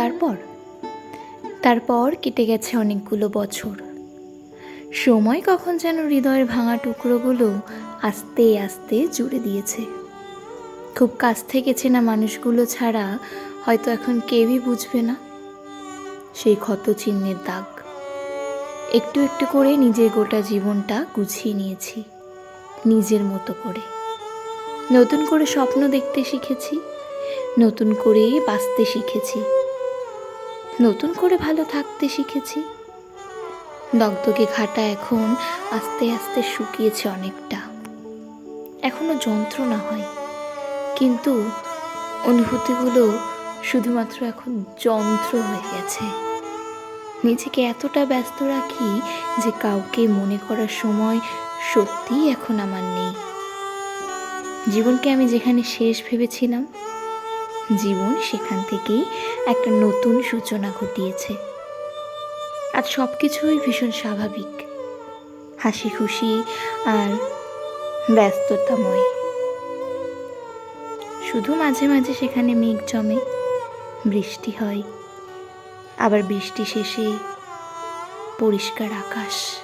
তারপর? তারপর কেটে গেছে অনেকগুলো বছর। সময় কখন যেন হৃদয়ের ভাঙা টুকরোগুলো আস্তে আস্তে জুড়ে দিয়েছে। খুব কাছ থেকে চেনা মানুষগুলো ছাড়া হয়তো এখন কেউই বুঝবে না। সেই ক্ষত চিহ্নের দাগ। একটু একটু করে নিজের গোটা জীবনটা গুছিয়ে নিয়েছি। নিজের মতো করে। নতুন করে স্বপ্ন দেখতে শিখেছি। নতুন করে বাঁচতে শিখেছি। নতুন করে ভালো থাকতে শিখেছি। দগদগে ঘাটা এখন আস্তে আস্তে শুকিয়েছে অনেকটা। এখনও যন্ত্রণা হয়। কিন্তু অনুভূতিগুলো শুধুমাত্র এখন যন্ত্র হয়ে গেছে। নিজেকে এতটা ব্যস্ত রাখি যে কাউকে মনে করার সময় সত্যিই এখন আমার নেই। জীবনকে আমি যেখানে শেষ ভেবেছিলাম জীবন সেখান থেকেই একটা নতুন সূচনা ঘটিয়েছে। আর সব কিছুই ভীষণ স্বাভাবিক। হাসি খুশি আর ব্যস্ততাময়। শুধু মাঝে মাঝে সেখানে মেঘ জমে, বৃষ্টি হয়। আবার বৃষ্টি শেষে পরিষ্কার আকাশ।